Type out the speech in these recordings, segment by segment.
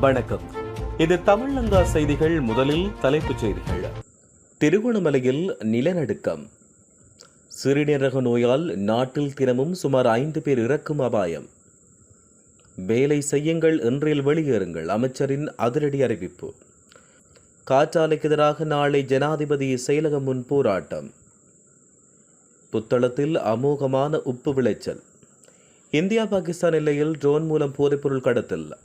வணக்கம். இது தமிழங்கா செய்திகள் முதலில் தலைப்புச் செய்திகள். திருகோணமலையில் நிலநடுக்கம். சிறுநீரக நோயால் நாட்டில் தினமும் சுமார் ஐந்து பேர் இறக்கும் அபாயம். வேலை செய்யுங்கள் என்றில் வெளியேறுங்கள் அமைச்சரின் அதிரடி அறிவிப்பு. காற்றாலைக்கு எதிராக நாளை ஜனாதிபதி செயலகம் முன் போராட்டம். புத்தளத்தில் அமோகமான உப்பு விளைச்சல். இந்தியா பாகிஸ்தான் எல்லையில் ட்ரோன் மூலம் போதைப்பொருள் கடத்தல்.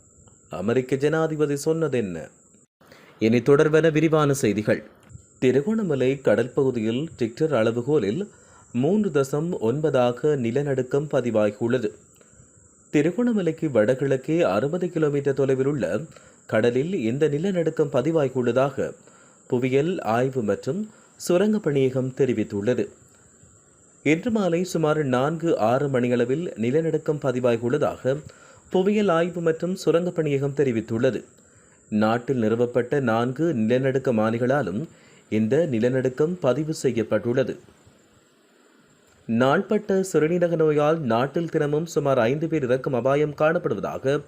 அமெரிக்க ஜனாதிபதி சொன்னதென்ன? இனி தொடர்பென விரிவான செய்திகள். திருகோணமலை கடல் பகுதியில் டிக்டர் அளவுகோலில் மூன்று தசம் ஒன்பதாக நிலநடுக்கம் பதிவாகியுள்ளது. திருகோணமலைக்கு வடகிழக்கே அறுபது கிலோமீட்டர் தொலைவில் உள்ள கடலில் இந்த நிலநடுக்கம் பதிவாகியுள்ளதாக புவியியல் ஆய்வு மற்றும் சுரங்க பணியகம் தெரிவித்துள்ளது. இன்று மாலை சுமார் நான்கு ஆறு மணியளவில் நிலநடுக்கம் பதிவாகியுள்ளதாக புவியியல் ஆய்வு மற்றும் சுரங்கப் பணியகம் தெரிவித்துள்ளது. நாட்டில் நிறுவப்பட்ட நான்கு நிலநடுக்க மாணிகளாலும் இந்த நிலநடுக்கம் பதிவு செய்யப்பட்டுள்ளது. நாள்பட்ட சிறுநீரக நோயால் நாட்டில் தினமும் சுமார் ஐந்து பேர் இறக்கும் அபாயம் காணப்படுவதாக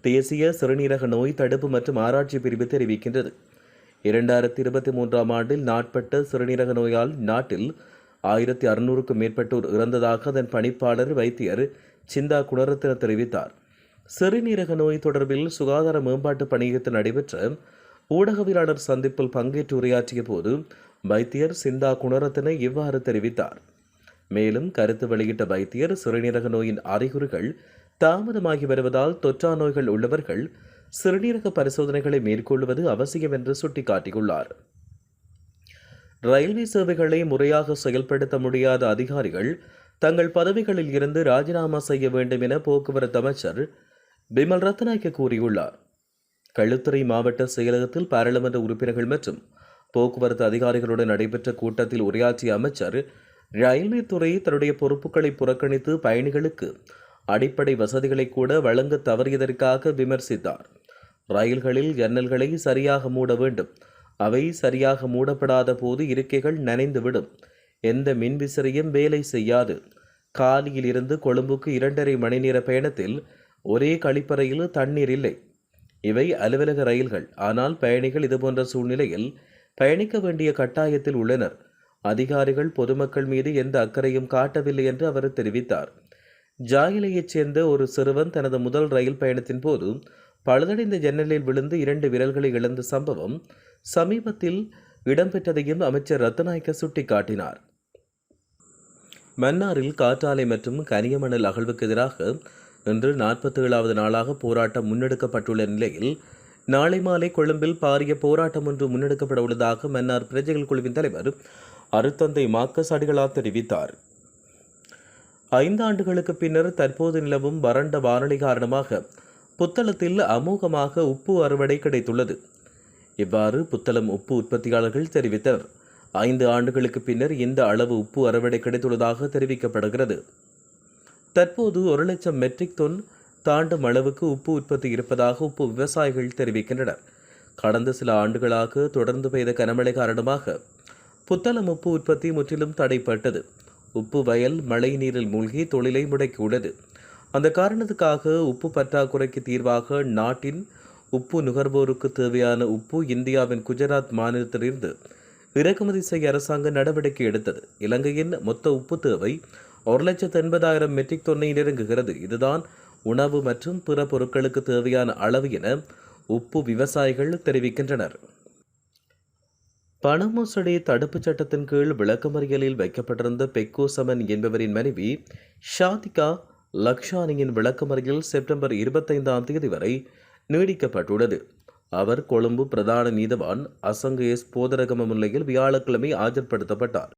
தேசிய சிறுநீரக நோய் தடுப்பு மற்றும் ஆராய்ச்சி பிரிவு தெரிவிக்கின்றது. இரண்டாயிரத்தி இருபத்தி மூன்றாம் ஆண்டில் நாட்பட்ட சிறுநீரக நோயால் நாட்டில் ஆயிரத்தி அறுநூறுக்கும் மேற்பட்டோர் இறந்ததாக அதன் பணிப்பாளர் வைத்தியர் சிந்தா குணரத்ன தெரிவித்தார். சிறுநீரக நோய் தொடர்பில் சுகாதார மேம்பாட்டு பணியகத்தில் நடைபெற்ற ஊடகவியலாளர் சந்திப்பில் பங்கேற்று உரையாற்றிய போது வைத்தியர் சிந்தா குணரத்ன இவ்வாறு தெரிவித்தார். மேலும் கருத்து வெளியிட்ட வைத்தியர் சிறுநீரக நோயின் அறிகுறிகள் தாமதமாகி வருவதால் தொற்றா நோய்கள் உள்ளவர்கள் சிறுநீரக பரிசோதனைகளை மேற்கொள்வது அவசியம் என்று சுட்டிக்காட்டியுள்ளார். ரயில்வே சேவைகளை முறையாக செயல்படுத்த முடியாத அதிகாரிகள் தங்கள் பதவிகளில் இருந்து ராஜினாமா செய்ய வேண்டும் என போக்குவரத்து அமைச்சர் பிமல் ரத்நாயக்க கூறியுள்ளார். களுத்துறை மாவட்ட செயலகத்தில் பாராளுமன்ற உறுப்பினர்கள் மற்றும் போக்குவரத்து அதிகாரிகளுடன் நடைபெற்ற கூட்டத்தில் உரையாற்றிய அமைச்சர் ரயில்வே துறை தன்னுடைய பொறுப்புகளை புறக்கணித்து பயணிகளுக்கு அடிப்படை வசதிகளை கூட வழங்க தவறியதற்காக விமர்சித்தார். ரயில்களில் ஜன்னல்களை சரியாக மூட வேண்டும். அவை சரியாக மூடப்படாத போது இருக்கைகள் நனைந்துவிடும். எந்த மின்விசிறியும் வேலை செய்யாது. காலியில் இருந்து கொழும்புக்கு இரண்டரை மணி நேர பயணத்தில் ஒரே கழிப்பறையில் தண்ணீர் இல்லை. இவை அலுவலக ரயில்கள். ஆனால் பயணிகள் இதுபோன்ற சூழ்நிலையில் பயணிக்க வேண்டிய கட்டாயத்தில் உள்ளனர். அதிகாரிகள் பொதுமக்கள் மீது எந்த அக்கறையும் காட்டவில்லை என்று அவர் தெரிவித்தார். ஜாகிலையைச் சேர்ந்த ஒரு சிறுவன் தனது முதல் ரயில் பயணத்தின் போது பழுதடைந்த ஜன்னலில் விழுந்து இரண்டு விரல்களை இழந்த சம்பவம் சமீபத்தில் இடம்பெற்றதையும் அமைச்சர் ரத்தநாயக்க சுட்டிக்காட்டினார். மன்னாரில் காற்றாலை மற்றும் கனியமணல் அகழ்வுக்கு எதிராக இன்று நாற்பத்தி ஏழாவது நாளாக போராட்டம் முன்னெடுக்கப்பட்டுள்ள நிலையில் நாளை மாலை கொழும்பில் பாரிய போராட்டம் ஒன்று முன்னெடுக்கப்பட உள்ளதாக மன்னார் பிரஜைகள் குழுவின் தலைவர் அருத்தந்தை மாக்கஸ் அடிகளா தெரிவித்தார். ஐந்து ஆண்டுகளுக்கு பின்னர் தற்போது நிலவும் வறண்ட வானொலி காரணமாக புத்தளத்தில் அமோகமாக உப்பு அறுவடை கிடைத்துள்ளது. இவ்வாறு புத்தளம் உப்பு உற்பத்தியாளர்கள் தெரிவித்தனர். ஐந்து ஆண்டுகளுக்கு பின்னர் இந்த அளவு உப்பு அறுவடை கிடைத்துள்ளதாக தெரிவிக்கப்படுகிறது. தற்போது ஒரு லட்சம் மெட்ரிக் தொன் தாண்டும் அளவுக்கு உப்பு உற்பத்தி இருப்பதாக உப்பு விவசாயிகள் தெரிவிக்கின்றனர். கடந்த சில ஆண்டுகளாக தொடர்ந்து பெய்த கனமழை காரணமாக புத்தளம் உப்பு உற்பத்தி முற்றிலும் தடைப்பட்டது. உப்பு வயல் மழை நீரில் மூழ்கி தொழிலை முடக்கியுள்ளது. அந்த காரணத்துக்காக உப்பு பற்றாக்குறைக்கு தீர்வாக நாட்டின் உப்பு நுகர்வோருக்கு தேவையான உப்பு இந்தியாவின் குஜராத் மாநிலத்திலிருந்து இறக்குமதி செய்ய அரசாங்கம் நடவடிக்கை எடுத்தது. இலங்கையின் மொத்த உப்பு தேவை ஒரு லட்சத்து எண்பதாயிரம் மெட்ரிக் தொன்னை நெருங்குகிறது. இதுதான் உணவு மற்றும் பிற பொருட்களுக்கு தேவையான அளவு என உப்பு விவசாயிகள் தெரிவிக்கின்றனர். பண மோசடி தடுப்புச் சட்டத்தின் கீழ் விளக்கமறியலில் வைக்கப்பட்டிருந்த பெக்கோ சமன் என்பவரின் மனைவி ஷாதிகா லக்ஷானியின் விளக்கமறியல் செப்டம்பர் இருபத்தைந்தாம் தேதி வரை நீடிக்கப்பட்டுள்ளது. அவர் கொழும்பு பிரதான நீதவான் அசங்க எஸ் போதரகம முன்னிலையில் வியாழக்கிழமை ஆஜர்படுத்தப்பட்டார்.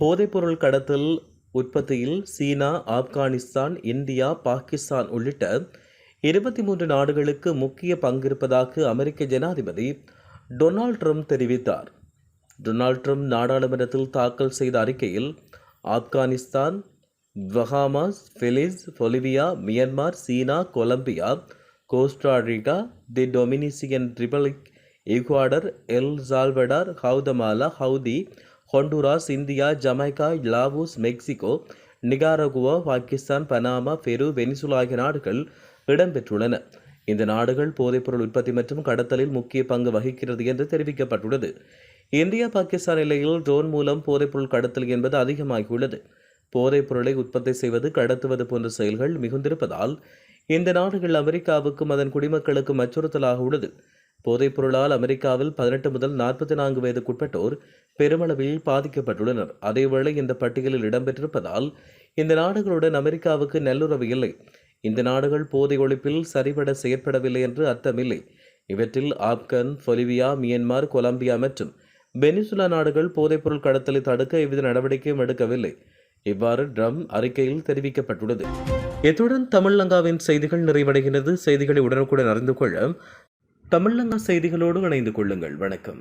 போதைப்பொருள் கடத்தல் உற்பத்தியில் சீனா ஆப்கானிஸ்தான் இந்தியா பாகிஸ்தான் உள்ளிட்ட இருபத்தி மூன்று நாடுகளுக்கு முக்கிய பங்கிருப்பதாக அமெரிக்க ஜனாதிபதி டொனால்ட் ட்ரம்ப் தெரிவித்தார். டொனால்ட் ட்ரம்ப் நாடாளுமன்றத்தில் தாக்கல் செய்த அறிக்கையில் Afghanistan Bahamas Belize Bolivia Myanmar China Colombia Costa Rica the Dominican Republic Ecuador El Salvador Guatemala Haiti Honduras India Jamaica Laos Mexico Nicaragua Pakistan Panama Peru Venezuela ஆகிய நாடுகள் இடம்பெற்றுள்ளன. இந்த நாடுகள் போதைப்பொருள் உற்பத்தி மற்றும் கடத்தலில் முக்கிய பங்கு வகிக்கிறது என்று தெரிவிக்கப்பட்டுள்ளது. இந்தியா பாகிஸ்தான் எல்லையில் ட்ரோன் மூலம் போதைப்பொருள் கடத்தல் என்பது அதிகமாகியுள்ளது. போதைப் பொருளை உற்பத்தி செய்வது கடத்துவது போன்ற செயல்கள் மிகுந்திருப்பதால் இந்த நாடுகள் அமெரிக்காவுக்கும் அதன் குடிமக்களுக்கும் அச்சுறுத்தலாக உள்ளது. போதைப் பொருளால் அமெரிக்காவில் பதினெட்டு முதல் நாற்பத்தி நான்கு வயதுக்குட்பட்டோர் பெருமளவில் பாதிக்கப்பட்டுள்ளனர். அதேவேளை இந்த பட்டியலில் இடம்பெற்றிருப்பதால் இந்த நாடுகளுடன் அமெரிக்காவுக்கு நல்லுறவு இல்லை. இந்த நாடுகள் போதை ஒழிப்பில் சரிபட செயற்படவில்லை என்று அர்த்தமில்லை. இவற்றில் ஆப்கன் பொலிவியா மியன்மார் கொலம்பியா மற்றும் வெனிசுலா நாடுகள் போதைப்பொருள் கடத்தலை தடுக்க எவ்வித நடவடிக்கையும் எடுக்கவில்லை. இவ்வாறு ட்ரம் அறிக்கையில் தெரிவிக்கப்பட்டுள்ளது. இத்துடன் தமிழ்லங்காவின் செய்திகள் நிறைவடைகிறது. செய்திகளை உடனுக்குடன் அறிந்து கொள்ள தமிழங்க செய்திகளோடு இணைந்து கொள்ளுங்கள். வணக்கம்.